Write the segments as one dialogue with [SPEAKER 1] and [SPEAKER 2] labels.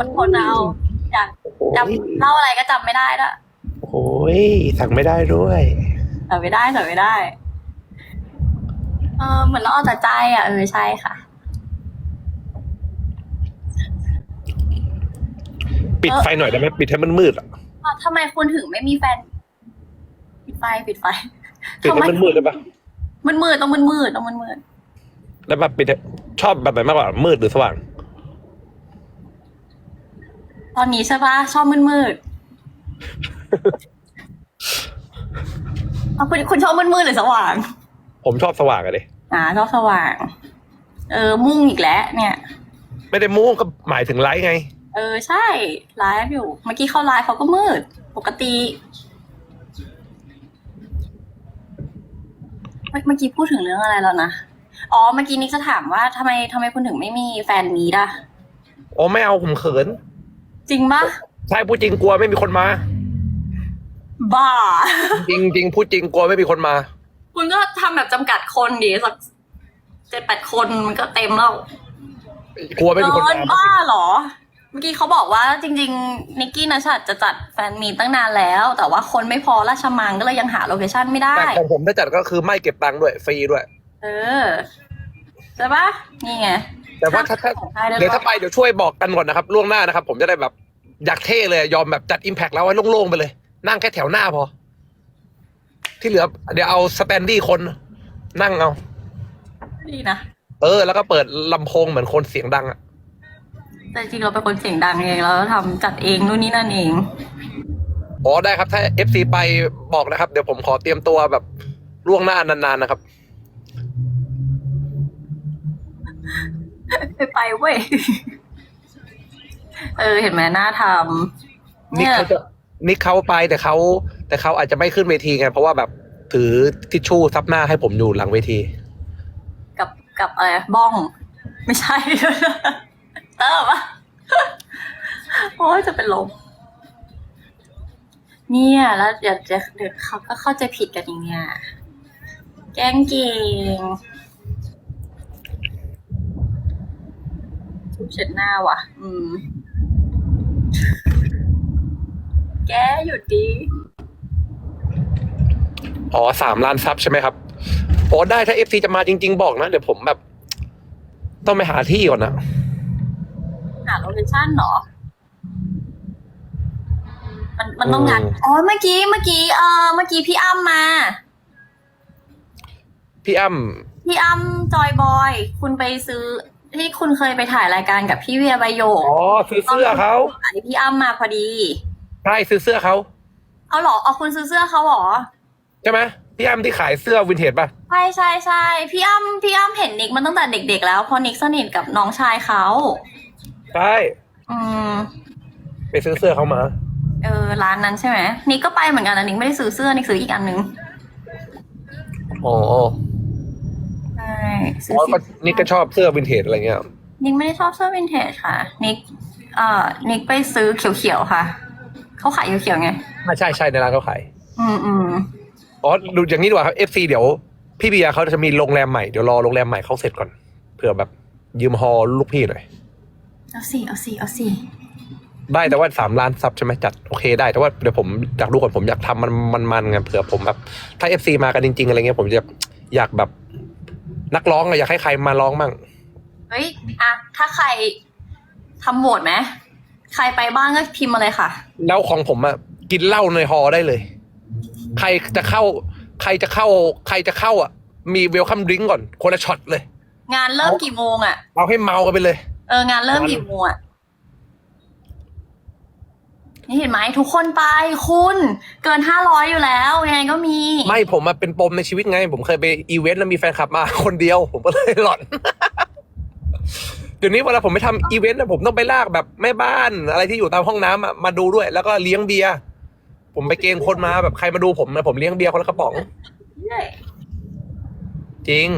[SPEAKER 1] อดทนเอาอยาก
[SPEAKER 2] โอ้โห
[SPEAKER 1] จำเล่าอะไรก็จำไม่ได้ด้วย
[SPEAKER 2] โอ้โหสั่งไม่ได้ด้วย
[SPEAKER 1] จำไม่ได้จำไม่ได้ เออเหมือนเราเอาแต่ใจอะเออใช่ค่ะ
[SPEAKER 2] ปิดไฟหน่อยได้ไหมปิดให้มันมืดอะ
[SPEAKER 1] อะทำไมคุณถึงไม่มีแฟน ปิดไฟปิดไฟ
[SPEAKER 2] ปิด
[SPEAKER 1] ทำไม
[SPEAKER 2] ให้มันมืดได้ปะ
[SPEAKER 1] มันมืดต้องมันมืดต้องมันมืด
[SPEAKER 2] แล้วแบบปิดให้ชอบแบบไหนมากกว่ามืดหรือสว่าง
[SPEAKER 1] ต อนนี้ใช่ปะชอบมืดมืดเอาคุณคุณชอบมืดมืดหรือสว่าง
[SPEAKER 2] ผมชอบสว่างอะดิ
[SPEAKER 1] อ่าชอบสว่าง เออมุ่งอีกแล้วเนี่ย
[SPEAKER 2] ไม่ได้มุ่งก็หมายถึงไลท์ไง
[SPEAKER 1] เออใช่ไลฟ์อยู่ เมื่อกี้เข้าไลฟ์เขาก็มืด ปกติ เมื่อเมื่อกี้พูดถึงเรื่องอะไรแล้วนะ อ๋อเมื่อกี้นิกจะถามว่าทำไมทำไมคุณถึงไม่มีแฟนมีดอะ
[SPEAKER 2] โอ้ไม่เอาผมเขิน
[SPEAKER 1] จริงปะ
[SPEAKER 2] ใช่พูดจริงกลัวไม่มีคนมา
[SPEAKER 1] บ้า
[SPEAKER 2] จริงจริงพูดจริงกลัวไม่มีคนมา
[SPEAKER 1] คุณก็ทำแบบจำกัดคนดีสักเจ็ดแปดคนมันก็เต็มแล้ว
[SPEAKER 2] กลัวไม่มีคน
[SPEAKER 1] เกิ
[SPEAKER 2] มาน
[SPEAKER 1] บ้าเหรอ เมื่อกี้เขาบอกว่าจริง ๆ นิกกี้นะชัดจะจัดแฟนมีตตั้งนานแล้ว แต่ว่าคนไม่พอราชมังก็เลยยังหาโลเคชั่นไม่ได้
[SPEAKER 2] แต่ของผมถ้าจัดก็คือไม่เก็บตังค์ด้วยฟรีด้วย
[SPEAKER 1] เออใช่ปะนี่ไง
[SPEAKER 2] แต่ว่าถ้าถ้า
[SPEAKER 1] ของไทยได้
[SPEAKER 2] เดี๋ยวถ้าไปเดี๋ยวช่วยบอกกันก่อนนะครับล่วงหน้านะครับ ผมจะได้แบบอยากเท่เลยยอมแบบจัดอิมแพกแล้วให้โล่งๆไปเลย นั่งแค่แถวหน้าพอ ที่เหลือ เดี๋ยวเอาสแตนดี้คน นั่งเอา
[SPEAKER 1] ดีนะ
[SPEAKER 2] เออ แล้วก็เปิดลำโพงเหมือนคนเสียงดังอะ
[SPEAKER 1] แต่จริงเราเป็นคนเสียงดังเองเราทำจัดเองนู่นนี่นั่นเอง
[SPEAKER 2] อ๋อได้ครับ ถ้า FC ไปบอกนะครับ เดี๋ยวผมขอเตรียมตัวแบบล่วงหน้านานๆนะครับ
[SPEAKER 1] ไปไปเว้ย เออ เห็นไหมน่าทำ
[SPEAKER 2] นิก
[SPEAKER 1] เนี่ย
[SPEAKER 2] เขาจะนิกเขาไปแต่เขาแต่เขาอาจจะไม่ขึ้นเวทีไงเพราะว่าแบบถือทิชชู่ซับหน้าให้ผมอยู่หลังเวที
[SPEAKER 1] กับกับอะไรบ้อง ไม่ใช่ เตอร์ปะโอ้ยจะเป็นลมเนี่ยแล้วเดี๋ยวจะเดี๋ยวเขาก็เข้าใจผิดกันอย่างเงี้ยแกล้งเก่งทุบ เช็ดหน้าว่ะ อืม แกหยุดดี
[SPEAKER 2] อ๋อสามล้านซับใช่ไหมครับอ๋อได้ถ้า FC จะมาจริง ๆ บอกนะ เดี๋ยวผมแบบ ต้องไปหาที่ก่อนนะ
[SPEAKER 1] หาโลเคชั่นเหรอ มันมันต้องงาน อ๋อ เมื่อกี้ เมื่อกี้ เออเมื่อกี้พี่อ้ำมา
[SPEAKER 2] พี่อ้ำ
[SPEAKER 1] พี่อ้ำจอยบอย คุณไปซื้อ ที่คุณเคยไปถ่ายรายการกับพี่เวียใบโยก
[SPEAKER 2] อ๋อซื้อเสื้อเขา
[SPEAKER 1] อันนี้พี่อ้ำมาพอดี
[SPEAKER 2] ใช่ซื้อเสื้อเขา
[SPEAKER 1] เอาเหรอเอาคุณซื้อเสื้อเขาเหรอ
[SPEAKER 2] ใช่ไหมพี่อ้ำที่ขายเสื้อวินเทจป่ะ
[SPEAKER 1] ใช่ใช่ใช่พี่อ้ำพี่อ้ำเห็นนิกมันตั้งแต่เด็ก ๆ แล้วเพอนิกสนิทกับน้องชายเขา
[SPEAKER 2] ใช่
[SPEAKER 1] อืม
[SPEAKER 2] ไปซื้อเสื้อเขามา
[SPEAKER 1] เออร้านนั้นใช่ไหมนิกก็ไปเหมือนกันนะนิกไม่ได้ซื้อเสื้อนิกซื้ออีกอันนึง
[SPEAKER 2] อ๋อ
[SPEAKER 1] ใช่ ซื้อ
[SPEAKER 2] อ๋อ
[SPEAKER 1] สี
[SPEAKER 2] ก็นี่ก็ชอบเสื้อวินเทจอะไรเงี้ย
[SPEAKER 1] นิกไม่ได้ชอบเสื้อวินเทจค่ะ นิกเอ่อนิกไปซื้อเขียวๆค่ะ เขาขายเขียวๆไง
[SPEAKER 2] อ่าใช่ใช่ในร้านเขาขาย
[SPEAKER 1] อืมอืม
[SPEAKER 2] อ๋อดูอย่างนี้ดีกว่าครับ FC เดี๋ยว พี่เบียร์เขาจะมีโรงแรมใหม่ เดี๋ยวรอโรงแรมใหม่เขาเสร็จก่อน เผื่อแบบยืมฮอลลูกพี่หน่อย
[SPEAKER 1] เอาสิเอาสิเอาสิ
[SPEAKER 2] ได้แต่ว่าสามล้านซับใช่ไหมจัดโอเคได้ แต่ว่าเดี๋ยวผมอยากดูก่อนผมอยากทำมันมันมันไงเผื่อผมแบบถ้า FC มากันจริง ๆ อะไรเงี้ยผมจะอยากแบบ นักร้องอะอยากให้ใครมาร้องมั่ง
[SPEAKER 1] เฮ้ยอะถ้าใครทำโหวตไหมใครไปบ้างก็พิมพ์มาเลยค่ะ
[SPEAKER 2] แล้วของผมอะกินเหล้าในฮอได้เลย ใครจะเข้า ใครจะเข้า ใครจะเข้าอะมีเวลคัมดริงก่อนคนละช็อตเลย
[SPEAKER 1] งานเริ่มกี่โมงอะ
[SPEAKER 2] เอาให้เมากันไปเลย
[SPEAKER 1] เอองานเริ่มกี่โมงอะ นี่เห็นไหมทุกคนไปคุณเกินห้าร้อยอยู่แล้วยังไงก็มี
[SPEAKER 2] ไม่ผมมาเป็นปมในชีวิตไง ผมเคยไปอีเวนต์แล้วมีแฟนคลับมาคนเดียว ผมก็เลยหลอน เดี๋ยวนี้เวลาผมไปทำอีเวนต์นะผมต้องไปลากแบบแม่บ้านอะไรที่อยู่ตามห้องน้ำอะมาดูด้วย แล้วก็เลี้ยงเบียร์ผมไปเกณฑ์คนมาแบบใครมาดูผมนะผมเลี้ยงเบียร์คนละกระป๋อง จริง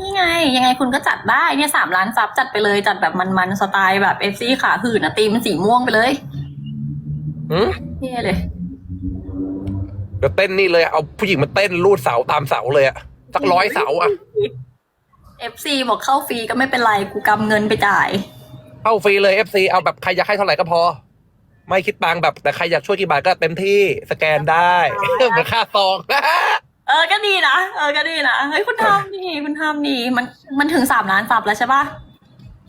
[SPEAKER 1] นี่ไง ยังไงคุณก็จัดได้เนี่ยสามล้านซับจัดไปเลยจัดแบบมันๆสไตล์แบบเอฟซีขาหื่นอะตีมนสีม่วงไปเลย
[SPEAKER 2] หืม
[SPEAKER 1] เท่เลย
[SPEAKER 2] เดี๋ยวเต้นนี่เลยเอาผู้หญิงมาเต้นรูดเสาตามเสาเลยอะสักร้อยเสาอะ
[SPEAKER 1] เอฟซีบอกเข้าฟรีก็ไม่เป็นไรกูกำเงินไปจ่าย
[SPEAKER 2] เข้าฟรีเลย FC เอาแบบใครอยากให้เท่าไหร่ก็พอ ไม่คิดตังค์แบบแต่ใครอยากช่วยกี่บาทก็เต็มที่สแกนได้เหมือนค่าซอง
[SPEAKER 1] เออ ก็ดีนะ เออ ก็ดีนะ เฮ้ย คุณทำดีคุณทำดี มัน มันถึงสามล้านซับแล้วใช่ปะ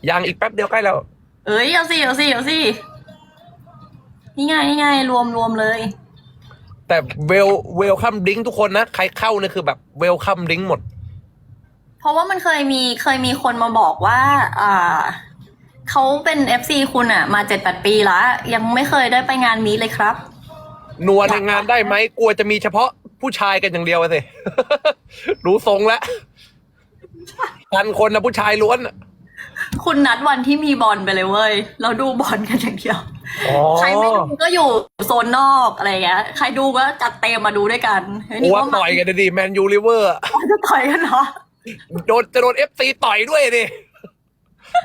[SPEAKER 2] ยังอีกแป๊บเดียวใกล้แล้ว
[SPEAKER 1] เอ้ย เอาสิ เอาสิ เอาสิ นี่ไงนี่ไง รวมรวมเลย
[SPEAKER 2] แต่เวล เวลคัมดิ้งทุกคนนะ ใครเข้าเนี่ยคือแบบเวลคัมดิ้งหมด
[SPEAKER 1] เพราะว่ามันเคยมี เคยมีคนมาบอกว่า อ่าเขาเป็นเอฟซีคุณอะมาเจ็ดแปดปีแล้วยังไม่เคยได้ไปงานมีเลยครับ
[SPEAKER 2] นัวในงานได้ไหมกลัวจะมีเฉพาะ ผู้ชายกันอย่างเดียวอะสิ รู้ทรงแล้วพันคนนะผู้ชายล้วนอะ
[SPEAKER 1] คุณนัดวันที่มีบอลไปเลยเว้ย เราดูบอลกันอย่างเดียว
[SPEAKER 2] อ๋อ
[SPEAKER 1] ใครไม่ดูก็อยู่โซนนอกอะไรอย่างเงี้ย ใครดูก็จัดเต็มมาดูด้วยกันเฮ้ย
[SPEAKER 2] กลัว
[SPEAKER 1] ก็มา
[SPEAKER 2] ต่อยกันดิแมนยูริเวอร์
[SPEAKER 1] จะต่อยกันเหรอ
[SPEAKER 2] โดนจะโดนเอฟซีต่อยด้วยดิ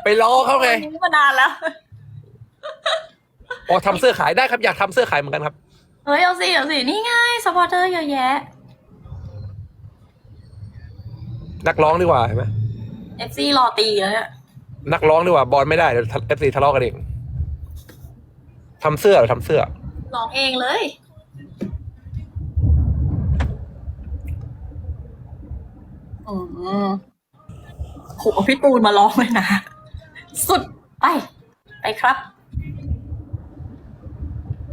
[SPEAKER 2] ไปล้อเขาไง
[SPEAKER 1] วันนี้มานานแล้ว
[SPEAKER 2] อ๋อทำเสื้อขายได้ครับ อยากทำเสื้อขายเหมือนกันครับ
[SPEAKER 1] เฮ้ยเอาสิเอาสินี่ไงสปอร์เตอร์เยอะแยะ
[SPEAKER 2] นักร้องดีกว่าเห็นไหม
[SPEAKER 1] FC รอตีแล้วเนี่ย
[SPEAKER 2] นักร้องดีกว่าบอลไม่ได้เดี๋ยวเอฟซีทะเลาะกันเองทำเสื้อเหรอทำเสื้อ
[SPEAKER 1] ร้องเองเลย อืมโหพี่ตูนมาร้องเลยนะ สุดไป ไปครับ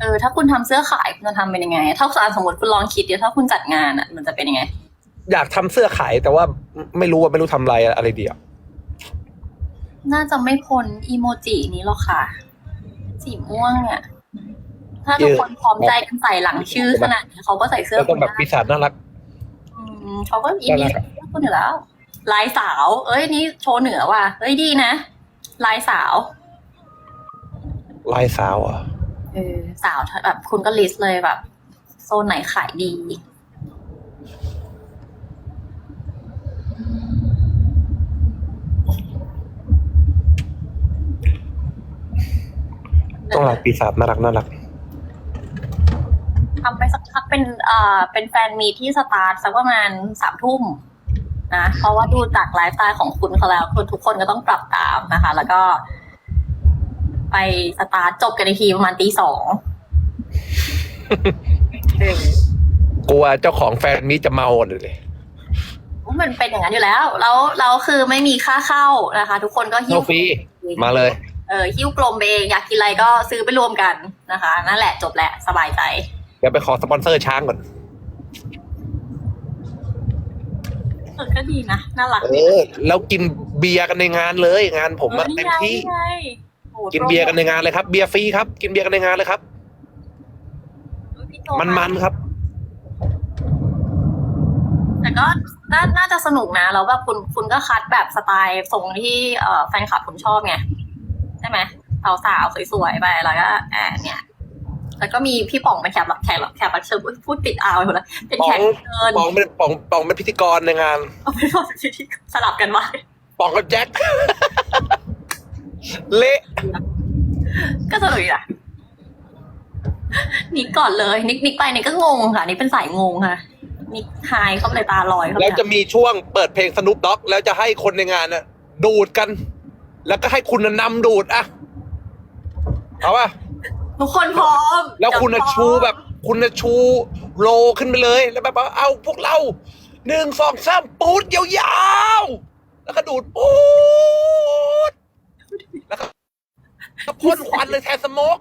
[SPEAKER 1] เออถ้าคุณทำเสื้อขายคุณจะทำเป็นยังไง ถ้าสมมติคุณลองคิดเดี๋ยวถ้าคุณจัดงานอะ มันจะเป็นยังไง
[SPEAKER 2] อยากทำเสื้อขายแต่ว่าไม่รู้ว่าไม่รู้ทำอะไรอะไรดีอะ
[SPEAKER 1] น่าจะไม่พ้นอีโมจินี้หรอกค่ะ สีม่วงเนี่ย ถ้าทุกคนพร้อมใจกันใส่หลังชื่อขนาดนี้เขาก็ใส่เสื้อ
[SPEAKER 2] แล้วก็
[SPEAKER 1] คุณ
[SPEAKER 2] แบบ
[SPEAKER 1] ได้
[SPEAKER 2] ปีศาจน่ารัก
[SPEAKER 1] อืมเขาก็อีมี
[SPEAKER 2] น่ารักอะ
[SPEAKER 1] เสื้อคุณอยู่แล้ว ลายสาว เอ้ยนี่โชว์เหนือว่ะเอ้ยดีนะ ลายสาว
[SPEAKER 2] ลายสาวอะ
[SPEAKER 1] เออสาวแบบคุณก็ลิสต์เลยแบบ โซนไหนขายดี
[SPEAKER 2] ต้องลายปีศาจน่ารักน่ารัก
[SPEAKER 1] ทำไปสักพักเป็นเอ่อเป็นแฟนมีตที่สตาร์ทสักประมาณสามทุ่มนะเพราะว่าดูจากไลฟ์สไตล์ของคุณเขาแล้วคือทุกคนก็ต้องปรับตามนะคะ แล้วก็ ไปสตาร์ทจบกันในทีประมาณตีสอง
[SPEAKER 2] กลัวเจ้าของแฟนมีจะเมาหมดเลย
[SPEAKER 1] มันเป็นอย่างนั้นอยู่แล้ว แล้วเราคือไม่มีค่าเข้านะคะ ทุกคนก็หิ้
[SPEAKER 2] เข้าวฟรีมาเลย
[SPEAKER 1] เออหิ้วกลมไปเองอยากกินอะไรก็ซื้อไปรวมกันนะคะ นั่นแหละจบแหละสบายใจ
[SPEAKER 2] เดี๋ยวไปขอสปอนเซอร์ช้างก่อน
[SPEAKER 1] เออก็ดีนะ น่ารัก
[SPEAKER 2] เออแล้วกินเบียร์กันในงานเลย งานผมอะ
[SPEAKER 1] ออ
[SPEAKER 2] เต็ม
[SPEAKER 1] ไง
[SPEAKER 2] ที่
[SPEAKER 1] ไงโอ้
[SPEAKER 2] กินเบียร์กันในงานเลยครับ เบียร์ฟรีครับ กินเบียร์กันในงานเลยครับ
[SPEAKER 1] พี่โต
[SPEAKER 2] มันมันๆครับ
[SPEAKER 1] แต่ก็น่าน่าจะสนุกนะ แล้วแบบคุณคุณก็คัดแบบสไตล์ทรงที่เอ่อแฟนคลับคุณชอบไง ใช่ไหมสาวๆสวยๆไปแล้วก็อ่าเนี่ย แล้วก็มีพี่ป๋องเป็นแขกรับแขกรับแขกรับเชิญอุ๊ยพูดติดอาวไปหมดแล้วเป็นแขกรับเชิญ
[SPEAKER 2] ปองเป็นปองปองเป็นพิธีกรในงาน
[SPEAKER 1] เอาไม่บอกที่สลับกันมา
[SPEAKER 2] ปองกับแจ็ค เละ
[SPEAKER 1] ก็สนุกดีนะนิกก่อนเลย นิกนิกไปนิกก็งงค่ะนิกเป็นสายงงค่ะ นิกหายเข้าไปเลยตาลอยเข้าไป
[SPEAKER 2] แล้วจะมีช่วงเปิดเพลงสนุปด็อก แล้วจะให้คนในงานน่ะดูดกัน แล้วก็ให้คุณน่ะนำดูดอะเอาป่ะ
[SPEAKER 1] ทุกคนพร้อม
[SPEAKER 2] แล้วคุณน่ะ
[SPEAKER 1] เดี๋ย
[SPEAKER 2] ชูแบบ คุณน่ะชูโลขึ้นไปเลยแล้วแบบว่าเอาพวกเราหนึ่งสองสามปูดยาวๆแล้วก็ดูดปูด แล้วก็ก็พ่นควันเลยแทนสโมก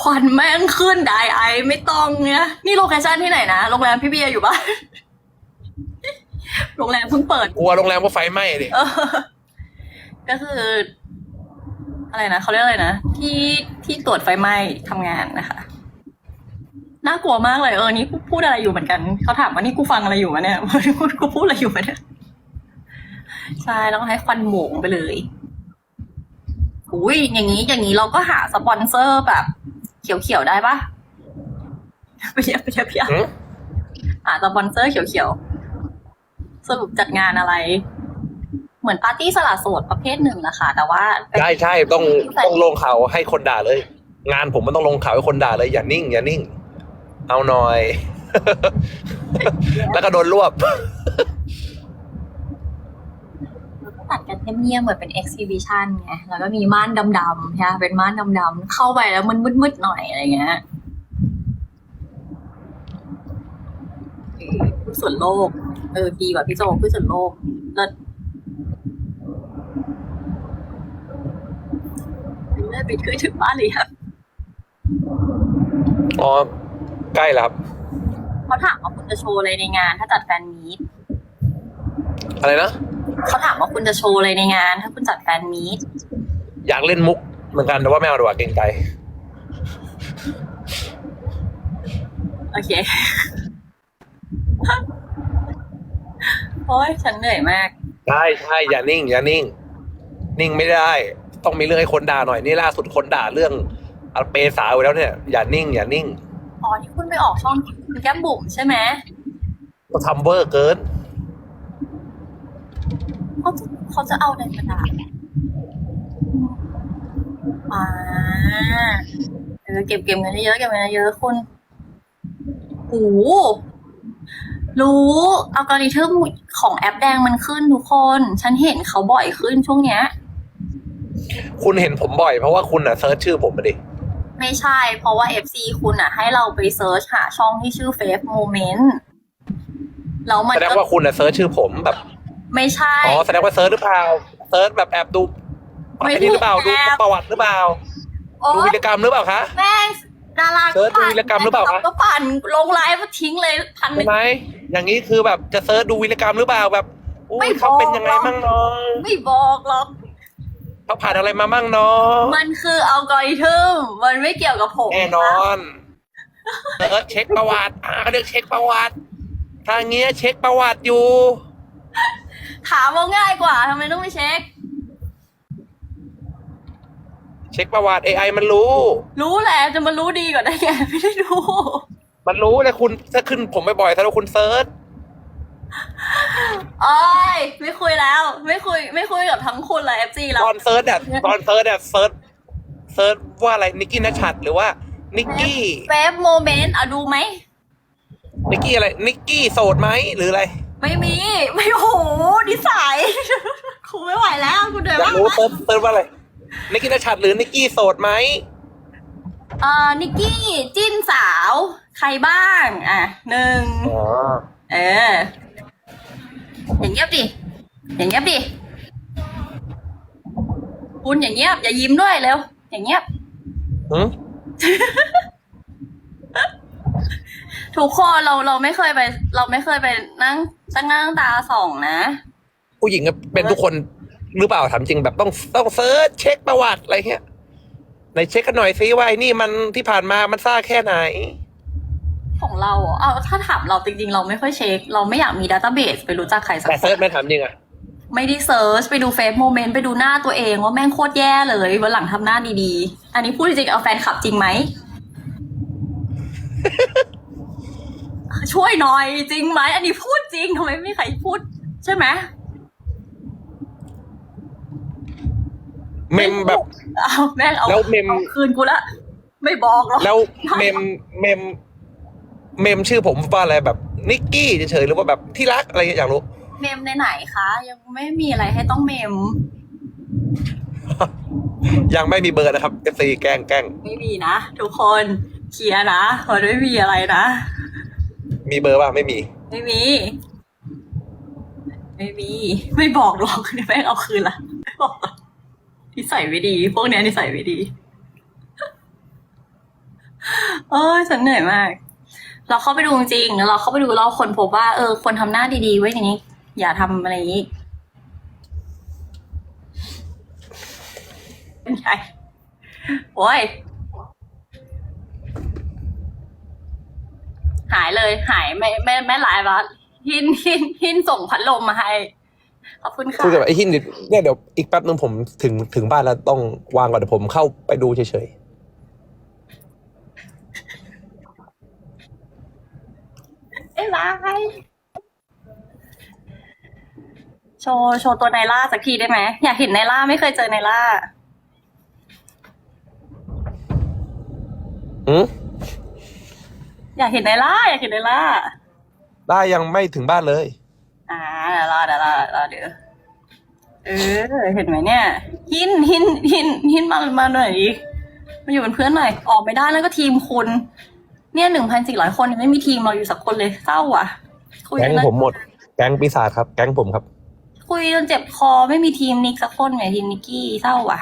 [SPEAKER 1] ควันแม่งขึ้นได้ไอไม่ต้องเนี่ยนี่โลเคชั่นที่ไหนนะโรงแรมพี่เบียร์อยู่บ้านโรงแรมเพิ่งเปิด
[SPEAKER 2] กลัวโรงแรมว่าไฟไหม้ดิ
[SPEAKER 1] เออก็คือ อะไรนะเขาเรียกอะไรนะที่ที่ตรวจไฟไหม้ทำงานนะคะน่ากลัวมากเลยเออนี่กูพูดอะไรอยู่เหมือนกันเขาถามว่านี่กูฟังอะไรอยู่วะเนี่ยกูพูดอะไรอยู่วะเนี่ยใช่แล้วก็ให้ควันหมงไปเลย อุ้ยอย่างนี้อย่างนี้เราก็หาสปอนเซอร์แบบ เขียวๆได้ปะไปเยอะไปเยอะไปเยอะ
[SPEAKER 2] หืม
[SPEAKER 1] หาสปอนเซอร์เขียวๆสรุปจัดงานอะไร เหมือนปาร์ตี้สละโสดประเภทหนึ่งนะคะแต่ว่าเป็น
[SPEAKER 2] ใช่ใช่ต้องต้องลงข่าวให้คนด่าเลย งานผมมันต้องลงข่าวให้คนด่าเลย อย่านิ่ง อย่านิ่ง เอาหน่อย แล้วก็โดนรวบ
[SPEAKER 1] ตัดกัน เงียบๆเหมือนเป็น exhibition ไงแล้วก็มีม่านดำๆใช่ปะเป็นม่านดำๆเข้าไปแล้วมันมืดๆหน่อยอะไรเงี้ยเออผู้ส่วนโลก เออดีกว่าพี่โจผู้ส่วนโลกเลิศเลิศไปถึงถึงบ้านเลยครับ
[SPEAKER 2] อ๋อใกล้แล้วครับ
[SPEAKER 1] เขาถามว่าคุณจะโชว์อะไรในงาน ถ้าจัดแฟนมีต
[SPEAKER 2] อะไรนะ
[SPEAKER 1] เขาถามว่าคุณจะโชว์อะไรในงาน ถ้าคุณจัดแฟนมีต
[SPEAKER 2] อยากเล่นมุกเหมือนกันแต่ว่าไม่เอาดีกว่าเกรงใจ
[SPEAKER 1] โอเค โอ้ยฉันเหนื่อยมาก
[SPEAKER 2] ใช่ใช่อย่านิ่ง อย่านิ่ง นิ่งไม่ได้ ต้องมีเรื่องให้คนด่าหน่อยนี่ล่าสุดคนด่าเรื่องอเปสาวแล้วเนี่ย อย่านิ่ง อย่านิ่ง
[SPEAKER 1] อ๋อที่คุณไปออกช่องคุณแก้มบุ๋มใช่ไหม
[SPEAKER 2] ก็ทำเวอร์เกิน
[SPEAKER 1] เขาจะเขาจะเอาอะไรมาด่าอ่าเออเก็บเก็บเงินเยอะๆเก็บเงินเยอะๆคุณโอ้โหรู้อัลกอริทึมของแอปแดงมันขึ้นทุกคน ฉันเห็นเขาบ่อยขึ้นช่วงเนี้ย
[SPEAKER 2] คุณเห็นผมบ่อยเพราะว่าคุณอะเซิร์ชชื่อผมมาดิ
[SPEAKER 1] ไม่ใช่ เพราะว่า FC คุณอะ ให้เราไปเซิร์ชหาช่องที่ชื่อ f a v e Moment แล้วมัน
[SPEAKER 2] แสดง
[SPEAKER 1] ก็
[SPEAKER 2] ว่าคุณอะเซิร์ชชื่อผมแบบ
[SPEAKER 1] ไม่ใช่
[SPEAKER 2] อ๋อแสดงว่าเซิร์ชหรือเปล่าเซิร์ชแบบแอบดู
[SPEAKER 1] ไม่
[SPEAKER 2] อันนี้หรือเปล่า
[SPEAKER 1] ได้
[SPEAKER 2] ดู
[SPEAKER 1] แอบ
[SPEAKER 2] ประวัติหรือเปล่า
[SPEAKER 1] โอ๊
[SPEAKER 2] ดู
[SPEAKER 1] ย
[SPEAKER 2] วิรกรรมหรือเปล่าคะ
[SPEAKER 1] แม่งดารา
[SPEAKER 2] เซิร์ชดูวีรกรรมหรือเปล่าคะ
[SPEAKER 1] ก็ปั่นลงไลฟ์มาทิ้งเลยพันห
[SPEAKER 2] ใช่
[SPEAKER 1] นึ่ง
[SPEAKER 2] ไหมอย่างนี้คือแบบจะเซิร์ชดูวิรกรรมหรือเปล่าแบบอุ้
[SPEAKER 1] ไม่
[SPEAKER 2] ย
[SPEAKER 1] บอก
[SPEAKER 2] เขาเป็นยังไงมั่งน้อง
[SPEAKER 1] ไม่บอกหรอก
[SPEAKER 2] เขาผ่านอะไรมามั่งน้อง
[SPEAKER 1] มันคืออัลกอริทึมมันไม่เกี่ยวกับผม
[SPEAKER 2] แน่นอนเซิร์ชเช็คประวัติอ่าเขาเรียกเช็คประวัติทางเงี้ยเช็คประวัติอยู่
[SPEAKER 1] ถามว่าง่ายกว่าทำไมต้องไปเช็ค
[SPEAKER 2] เช็คประวัติ AI มันรู้
[SPEAKER 1] รู้แหละจะมารู้ดีกว่าได้ไงไม่ได้ดู
[SPEAKER 2] มันรู้เลยคุณถ้าขึ้นผมบ่อยๆถ้าคุณเซิร์ช
[SPEAKER 1] โอ้ยไม่คุยแล้ว ไม่คุย ไม่คุยกับทั้งคุณเลย FC แล้ว
[SPEAKER 2] ตอนเซิร์ชเนี่ยตอนเซิร์ชเนี่ยเซิร์ชเซิร์ชว่าอะไรนิกกี้นัชชัดหรือว่านิกกี้
[SPEAKER 1] เฟฟโมเมนต์อะดูไหม
[SPEAKER 2] นิกกี้อะไรนิกกี้โสดไหมหรืออะไร
[SPEAKER 1] ไม่มี ไม่โอ้โหนิสัยครูไม่ไหวแล้วคุณเดือด
[SPEAKER 2] อยาก
[SPEAKER 1] มาก
[SPEAKER 2] รู้เซิร์ชเซิร์ชว่าอะไรนิกกี้นัชชัดหรือนิกกี้โสดไหม
[SPEAKER 1] เอ่อนิกกี้จิ้นสาว ใครบ้าง อะหนึ่ง
[SPEAKER 2] อ๋อ
[SPEAKER 1] เออ อย่างเงียบดิอย่างเงียบดิคุณอย่างเงียบอย่ายิ้มด้วยเร็วอย่างเงียบ
[SPEAKER 2] หืม
[SPEAKER 1] ทุกคนเราเราไม่เคยไป เราไม่เคยไปนั่ง ตั้งหน้าตั้งตาส่องนะ
[SPEAKER 2] ผู้หญิงก็เป็นทุกคนหรือเปล่าถามจริงแบบต้องต้องเซิร์ชเช็คประวัติอะไรเงี้ยไหนเช็คกันหน่อยซิว่าไอ้นี่มันที่ผ่านมามันซ่าแค่ไหน
[SPEAKER 1] ของเราเหรอเอาถ้าถามเราจริงๆ เราไม่ค่อยเช็ค เราไม่อยากมีดัตต้าเบสไปรู้จักใครสัก
[SPEAKER 2] แต่
[SPEAKER 1] ค
[SPEAKER 2] เซิร์ช
[SPEAKER 1] น
[SPEAKER 2] ไม่ถามจริงอะ
[SPEAKER 1] ไม่ได้เซิร์ชไปดูเฟซโมเมนต์ไปดูหน้าตัวเองว่าแม่งโคตรแย่เลยวันหลังทำหน้าดีๆ อันนี้พูดจริงๆเอาแฟนคลับจริงไหม ช่วยหน่อยจริงไหมอันนี้พูดจริงทำไมไม่มีใครพูด ใช่ไหม
[SPEAKER 2] เมมแบบ
[SPEAKER 1] เอาแม่งเอา
[SPEAKER 2] แล้วเมม
[SPEAKER 1] อาคืนกูละไม่บอกหรอก
[SPEAKER 2] แล้วเมมเมมเมมชื่อผมว่าอะไรแบบนิกกี้เฉยๆหรือว่าแบบที่รักอะไรเงี้ยอยากรู้
[SPEAKER 1] เมมในไหนคะ ยังไม่มีอะไรให้ต้องเมม
[SPEAKER 2] ยังไม่มีเบอร์นะครับ FC แกล้งแกล้ง
[SPEAKER 1] ไม่มีนะ ทุกคนเคลียร์นะมันไม่มีอะไรนะ
[SPEAKER 2] มีเบอร์ป่ะไม่มี
[SPEAKER 1] ไม่มี ไม่มี ไม่บอกหรอกเดี๋ยวแม่งเอาคืนละไม่บอกหรอกนิสัยไม่ดี พวกเนี้ยนิสัยไม่ดี เอ้ยฉันเหนื่อยมาก เราเข้าไปดูจริงๆแล้วเราเข้าไปดูเราคนพบว่าเออคนทำหน้าดีๆไว้อย่างนี้ อย่าทำอะไรอย่างนี้เป็นไงโอ้ย หายเลยหายไม่ไม่ไม่หลายวัดหินหินหินส่งพัดลมมาให้ขอบคุณค่ะ
[SPEAKER 2] คุยกับไอ้หินดิเนี่ยเดี๋ยวอีกแป๊บนึงผมถึงถึงบ้านแล้วต้องวางก่อนเดี๋ยวผมเข้าไปดูเฉย
[SPEAKER 1] บ๊ายบายโชว์โชว์ตัวไนล่าสักทีได้ไหมอยากเห็นไนล่าไม่เคยเจอไนล่า
[SPEAKER 2] ๆอืม
[SPEAKER 1] อยากเห็นไนล่าอยากเห็นไนล่า
[SPEAKER 2] ได้ยังไม่ถึงบ้านเลย
[SPEAKER 1] อ่าเดี๋ยวรอเดี๋ยวรอรอเดี๋ยวเออ เห็นไหมเนี่ย หินหินหินหินมามาหน่อยดิมาอยู่เป็นเพื่อนหน่อย ออกไม่ได้แล้วก็ทีมคุณเนี่ยหนึ่งพันสี่ร้อยคนยังไม่มีทีมเราอยู่สักคนเลยเศร้าอะ คุย
[SPEAKER 2] แก๊ง
[SPEAKER 1] กัน
[SPEAKER 2] ผมหมด แก๊งปีศาจครับ แก๊งผมครับ
[SPEAKER 1] คุยจนเจ็บคอไม่มีทีมนิกสักคนไงทีมนิกกี้เศร้าอะ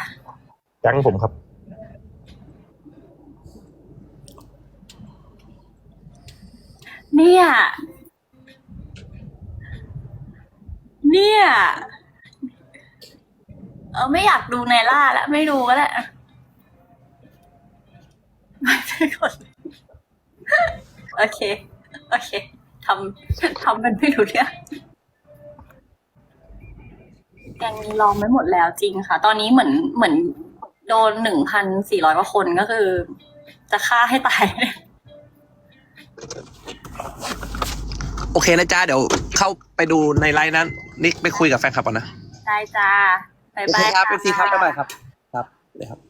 [SPEAKER 2] แก๊งผมครับ
[SPEAKER 1] เนี่ย เนี่ย เออไม่อยากดูในล่าแล้วไม่ดูก็ได้อะไม่เป็นคนโอเค โอเคทำทำเป็นไม่รู้เรื่องแกงนี้ลองไม่หมดแล้วจริงค่ะ ตอนนี้เหมือนเหมือนโดนหนึ่งพันสี่ร้อยกว่าคนก็คือ จะฆ่าให้ตาย
[SPEAKER 2] โอเคนะจ๊ะเดี๋ยวเข้าไปดูในไลน์นั้น นิกไปคุยกับแฟนคลับก่อนนะ
[SPEAKER 1] ได้จ้าบ๊าย
[SPEAKER 2] โอเค
[SPEAKER 1] บาย
[SPEAKER 2] ครับเป็นซีครับบ๊ายบายครับ ครับเลยครับ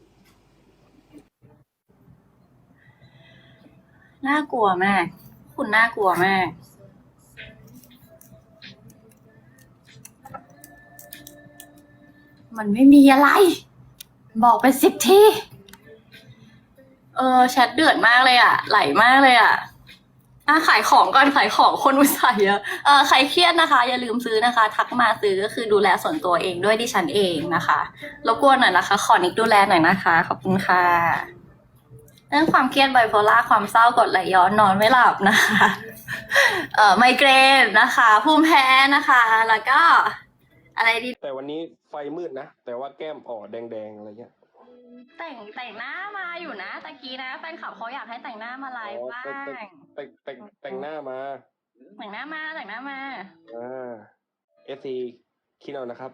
[SPEAKER 1] น่ากลัวมาก คุณน่ากลัวมาก มันไม่มีอะไร บอกไปสิบที เออแชทเดือดมากเลยอะ ไหลมากเลยอะ อะขายของก่อนขายของคนอุตส่าห์เยอะเออใครเครียดนะคะ อย่าลืมซื้อนะคะ ทักมาซื้อก็คือดูแลส่วนตัวเองด้วยดิฉันเองนะคะรบกวนหน่อยนะคะ ขอนิกดูแลหน่อยนะคะ ขอบคุณค่ะ เรื่องความเครียดไบโพล่าความเศร้ากดไหลย้อนนอนไม่หลับนะคะเอ่อไมเกรนนะคะ ภูมิแพ้นะคะ แล้วก็ อะไรดี
[SPEAKER 3] แต่วันนี้ไฟมืดนะ แต่ว่าแก้มอ่อแดงๆอะไรเงี้ย
[SPEAKER 1] แต่งแต่งหน้ามาอยู่นะตะกี้นะแฟนคลับเขาอยากให้แต่งหน้ามาไลฟ์บ้าง
[SPEAKER 3] แต่งแต่งแต่งหน้ามา
[SPEAKER 1] แต่งหน้ามาแต่งหน้ามา
[SPEAKER 3] อ่าเอฟซีคิดเอานะครับ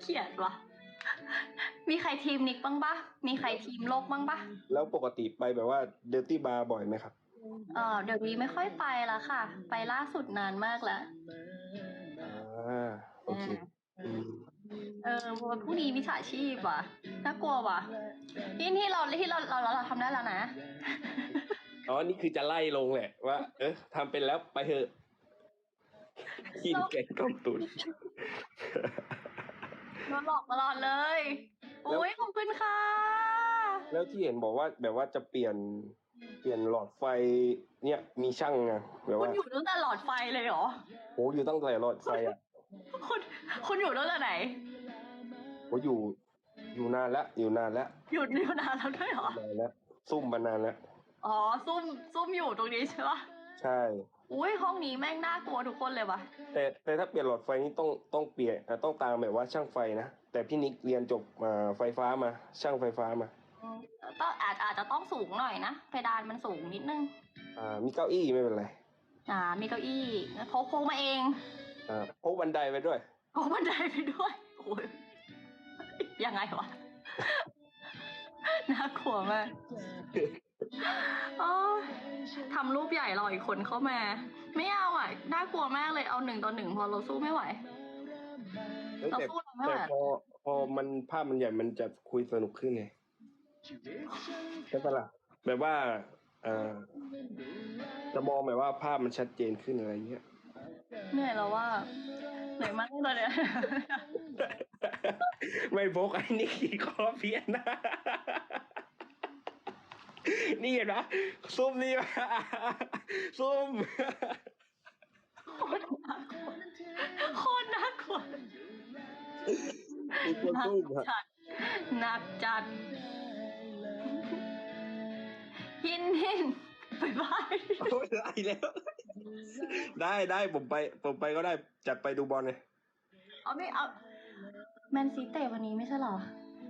[SPEAKER 1] เขียดวะมีใครทีมนิกบ้างปะมีใครทีมโลกบ้างปะ
[SPEAKER 3] แล้วปกติไปแบบว่าเดอร์ตี้บาร์บ่อยไหมครับ
[SPEAKER 1] เออเดี๋ยวนี้ไม่ค่อยไปแล้วค่ะ ไปล่าสุดนานมากแล้ว
[SPEAKER 3] อ่าโอเคอืม
[SPEAKER 1] เออผู้นี้มิจฉาชีพว่ะน่ากลัวว่ะที่ที่เราที่เราเราเราเราทำได้แล้วนะ
[SPEAKER 3] อ๋อนี่คือจะไล่ลงแหละว่า เออทำเป็นแล้วไปเถอะกินแกงต้มตุ๋น
[SPEAKER 1] โดนหลอกตลอดเลย
[SPEAKER 3] แล้ว
[SPEAKER 1] อุ้ยขอบคุณค่ะ
[SPEAKER 3] แล้วที่เห็นบอกว่าแบบว่าจะเปลี่ยนเปลี่ยนหลอดไฟเนี่ยมีช่างไงแบบ
[SPEAKER 1] คุณ
[SPEAKER 3] ว่า
[SPEAKER 1] อยู่ตั้งแต่หลอดไฟเลยเหรอ
[SPEAKER 3] โหอยู่ตั้งแต่หลอดไฟอะ
[SPEAKER 1] คุณคุณอยู่ตั้งแต่ไหน
[SPEAKER 3] โหอยู่อยู่นานแล้วอยู่นานแล้ว
[SPEAKER 1] หยุดอยู่นานแล้วด้วยเหรอ
[SPEAKER 3] นานแล้วซุ่มมานานแล้ว
[SPEAKER 1] อ๋อซุ่มซุ่มอยู่ตรงนี้ใช่ปะ
[SPEAKER 3] ใช่
[SPEAKER 1] อุ้ยห้องนี้แม่งน่ากลัวทุกคนเลยว่ะ
[SPEAKER 3] แต่แต่ถ้าเปลี่ยนหลอดไฟนี่ต้องต้องเปลี่ยนอะต้องตามแบบว่าช่างไฟนะแต่พี่นิกเรียนจบมาไฟฟ้ามา ช่างไฟฟ้ามา
[SPEAKER 1] อืมต้องอาจอาจจะต้องสูงหน่อยนะเพดานมันสูงนิดนึง
[SPEAKER 3] อ่ามีเก้าอี้ไม่เป็นไร
[SPEAKER 1] อ่ามีเก้าอี้พกพกมาเอง
[SPEAKER 3] อ่า พกบันไดไปด้วย
[SPEAKER 1] พกบันไดไปด้วยโอ้ยยังไงวะน่ากลัวมากโอ๊ยทำรูปใหญ่รออีกคนเข้ามา ไม่เอาอะน่ากลัวมากเลยเอาหนึ่งต่อหนึ่งพอเราสู้ไม่ไหว
[SPEAKER 3] เฮ้ย
[SPEAKER 1] เรา
[SPEAKER 3] แต่
[SPEAKER 1] สู้เราไม่ไหว
[SPEAKER 3] แต่พอพอมันภาพมันใหญ่มันจะคุยสนุกขึ้นไงใช่ปะล่ะแบบว่าเอ่อจะมองแบบว่าภาพมันชัดเจนขึ้นอะไรเงี้ย
[SPEAKER 1] เหนื่อยแล้วว่าเหนื่อยมากเลยเนี่ย
[SPEAKER 3] ไม่พกไอ้นี่ขี่คอเพี้ยนนะนี่เห็นปะซุ่มนี่ปะซุ่ม
[SPEAKER 1] โคตรน่ากลัว
[SPEAKER 3] มีคน
[SPEAKER 1] หนัก
[SPEAKER 3] ซุ่มอะ
[SPEAKER 1] จัดหนักจัดหินหินบายบาย
[SPEAKER 3] โอ้ยได้แล้ว ได้ได้ผมไป ผมไปก็ได้จัดไปดูบอลเลย
[SPEAKER 1] เอาไม่เอาแมนซีเตะวันนี้ไม่ใช่เหรอ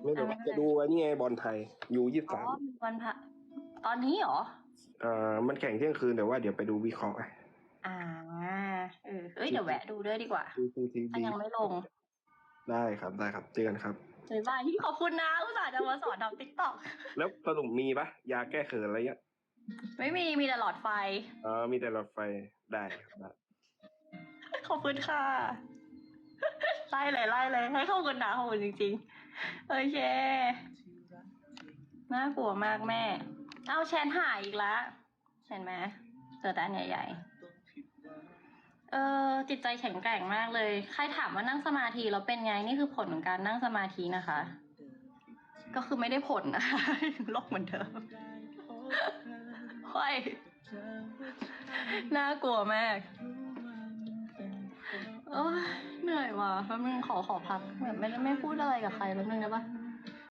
[SPEAKER 3] ไม่เดี๋ยว
[SPEAKER 1] อ่า
[SPEAKER 3] จะดูไอ้นี่ไงบอลไทยยูยี่
[SPEAKER 1] อ๋อ
[SPEAKER 3] สาม
[SPEAKER 1] มีวันพระตอนนี้เหรอ
[SPEAKER 3] อ่ามันแข่งเที่ยงคืนแต่ว่าเดี๋ยวไปดูวิเคราะห์ไง
[SPEAKER 1] อ่า เออเอ้ยเดี๋ยวแวะดูด้วยดีกว่า
[SPEAKER 3] ดูทีที
[SPEAKER 1] ถ้ายังไม่ลง
[SPEAKER 3] ได้ครับได้ครับเจอกันครับ
[SPEAKER 1] บายบายที่ขอบคุณนะ อุตส่าห์จะมาสอนทำติ๊กต็อก
[SPEAKER 3] แล้วสรุปมีปะยาแก้เขินอะไรเงี้ย
[SPEAKER 1] ไม่มีมีแต่หลอดไฟ
[SPEAKER 3] อ่ามีแต่หลอดไฟได้ครับได้
[SPEAKER 1] ขอบคุณค่ะไล่เลยไล่เลยให้เข้ากันนะขอบคุณจริงๆโอเคน่ากลัวมากแม่ เอาแชนหายอีกแล้วเห็นไหมเจอแต่อันใหญ่ๆเออจิตใจแข็งแกร่งมากเลย ใครถามว่านั่งสมาธิแล้วเป็นไงนี่คือผลของการนั่งสมาธินะคะ ก็คือไม่ได้ผลนะคะโลกเหมือนเดิม ค่อยน่ากลัวมากโอ้ยเหนื่อยว่ะแป๊บนึงขอขอพักแบบไม่ไม่พูดอะไรกับใครแป๊บนึงได้ปะ